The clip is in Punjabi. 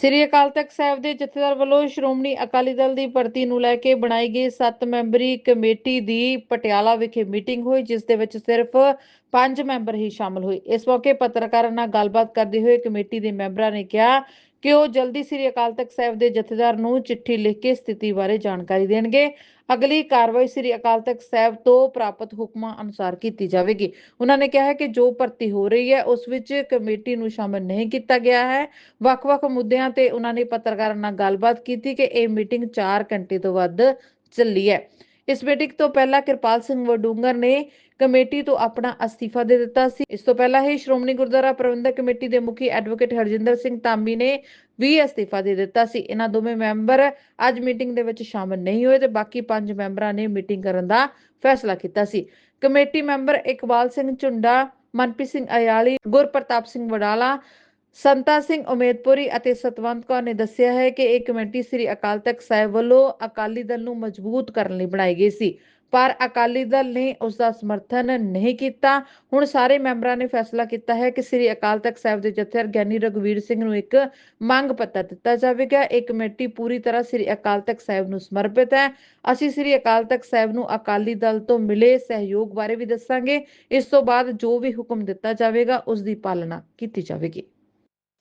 ਸ੍ਰੀ ਅਕਾਲ ਤਖਤ ਸਾਹਿਬ ਦੇ ਜਥੇਦਾਰ ਵੱਲੋਂ ਸ਼੍ਰੋਮਣੀ ਅਕਾਲੀ ਦਲ ਦੀ ਭਰਤੀ ਨੂੰ ਲੈ ਕੇ ਬਣਾਈ ਗਈ 7 ਮੈਂਬਰੀ ਕਮੇਟੀ ਦੀ ਪਟਿਆਲਾ ਵਿਖੇ ਮੀਟਿੰਗ ਹੋਈ, ਜਿਸ ਦੇ ਵਿੱਚ ਸਿਰਫ 5 ਮੈਂਬਰ ਹੀ ਸ਼ਾਮਲ ਹੋਏ। ਇਸ ਮੌਕੇ ਪੱਤਰਕਾਰਾਂ ਨਾਲ ਗੱਲਬਾਤ ਕਰਦੇ ਹੋਏ ਕਮੇਟੀ ਦੇ ਮੈਂਬਰਾਂ ਨੇ ਕਿਹਾ ਕਿ ਉਹ ਜਲਦੀ ਸ੍ਰੀ ਅਕਾਲ ਤਖਤ ਸਾਹਿਬ ਦੇ ਜਥੇਦਾਰ ਨੂੰ ਚਿੱਠੀ ਲਿਖ ਕੇ ਸਥਿਤੀ ਬਾਰੇ ਜਾਣਕਾਰੀ ਦੇਣਗੇ। ਅਗਲੀ ਕਾਰਵਾਈ ਸ੍ਰੀ ਅਕਾਲ ਤਖਤ ਸਾਹਿਬ ਤੋਂ ਪ੍ਰਾਪਤ ਹੁਕਮਾਂ ਅਨੁਸਾਰ ਕੀਤੀ ਜਾਵੇਗੀ। ਉਹਨਾਂ ਨੇ ਕਿਹਾ ਹੈ ਕਿ ਜੋ ਭਰਤੀ ਹੋ ਰਹੀ ਹੈ, ਉਸ ਵਿੱਚ ਕਮੇਟੀ ਨੂੰ ਸ਼ਾਮਲ ਨਹੀਂ ਕੀਤਾ ਗਿਆ ਹੈ। ਵੱਖ-ਵੱਖ ਮੁੱਦਿਆਂ ਤੇ ਉਹਨਾਂ ਨੇ ਪੱਤਰਕਾਰਾਂ ਨਾਲ ਗੱਲਬਾਤ ਕੀਤੀ ਕਿ ਇਹ ਮੀਟਿੰਗ 4 ਘੰਟੇ ਤੋਂ ਵੱਧ ਚੱਲੀ ਹੈ। ਇਸ ਮੀਟਿੰਗ ਤੋਂ ਪਹਿਲਾਂ ਕਿਰਪਾਲ ਸਿੰਘ ਵਡੂੰਗਰ ਨੇ ਕਮੇਟੀ ਤੋਂ ਆਪਣਾ ਅਸਤੀਫਾ ਦੇ ਦਿੱਤਾ ਸੀ। ਇਸ ਤੋਂ ਪਹਿਲਾਂ ਹੀ ਸ਼੍ਰੋਮਣੀ ਗੁਰਦੁਆਰਾ ਪ੍ਰਬੰਧਕ ਕਮੇਟੀ ਦੇ ਮੁਖੀ ਐਡਵੋਕੇਟ ਹਰਜਿੰਦਰ ਸਿੰਘ ਧਾਮੀ ਨੇ ਵੀ ਅਸਤੀਫਾ ਦੇ ਦਿੱਤਾ ਸੀ। ਇਹਨਾਂ ਦੋਵੇਂ ਮੈਂਬਰ ਅੱਜ ਮੀਟਿੰਗ ਦੇ ਵਿੱਚ ਸ਼ਾਮਲ ਨਹੀਂ ਹੋਏ ਤੇ ਬਾਕੀ ਪੰਜ ਮੈਂਬਰਾਂ ਨੇ ਮੀਟਿੰਗ ਕਰਨ ਦਾ ਫੈਸਲਾ ਕੀਤਾ ਸੀ। ਕਮੇਟੀ ਮੈਂਬਰ ਇਕਬਾਲ ਸਿੰਘ ਝੁੰਡਾ, ਮਨਪ੍ਰੀਤ ਸਿੰਘ ਅਯਾਲੀ, ਗੁਰਪ੍ਰਤਾਪ ਸਿੰਘ ਵਡਾਲਾ ਸੰਤਾ ਸਿੰਘ ਉਮੇਦਪੁਰੀ ਅਤੇ ਸਤਵੰਤ ਕੌਰ ਨੇ ਦੱਸਿਆ ਹੈ ਕਿ ਇਹ ਕਮੇਟੀ ਸ੍ਰੀ ਅਕਾਲ ਤਖਤ ਸਾਹਿਬ ਵੱਲੋਂ ਅਕਾਲੀ ਦਲ ਨੂੰ ਮਜ਼ਬੂਤ ਕਰਨ ਲਈ ਬਣਾਈ ਗਈ ਸੀ। ਪਰ ਅਕਾਲੀ ਦਲ ਨੇ ਉਸ ਦਾ ਸਮਰਥਨ ਨਹੀਂ ਕੀਤਾ। ਹੁਣ ਸਾਰੇ ਮੈਂਬਰਾਂ ਨੇ ਫੈਸਲਾ ਕੀਤਾ ਹੈ ਕਿ ਸ੍ਰੀ ਅਕਾਲ ਤਖਤ ਸਾਹਿਬ ਦੇ ਜਥੇਦਾਰ ਗਿਆਨੀ ਰਘਵੀਰ ਸਿੰਘ ਨੂੰ ਇੱਕ ਮੰਗ ਪੱਤਰ ਦਿੱਤਾ ਜਾਵੇਗਾ। ਇਹ ਕਮੇਟੀ ਪੂਰੀ ਤਰ੍ਹਾਂ ਸ੍ਰੀ ਅਕਾਲ ਤਖਤ ਸਾਹਿਬ ਨੂੰ ਸਮਰਪਿਤ ਹੈ। ਅਸੀਂ ਸ੍ਰੀ ਅਕਾਲ ਤਖਤ ਸਾਹਿਬ ਨੂੰ ਅਕਾਲੀ ਦਲ ਤੋਂ ਮਿਲੇ ਸਹਿਯੋਗ ਬਾਰੇ ਵੀ ਦੱਸਾਂਗੇ। ਇਸ ਤੋਂ ਬਾਅਦ ਜੋ ਵੀ ਹੁਕਮ ਦਿੱਤਾ ਜਾਵੇਗਾ, ਉਸ ਦੀ ਪਾਲਣਾ ਕੀਤੀ ਜਾਵੇਗੀ।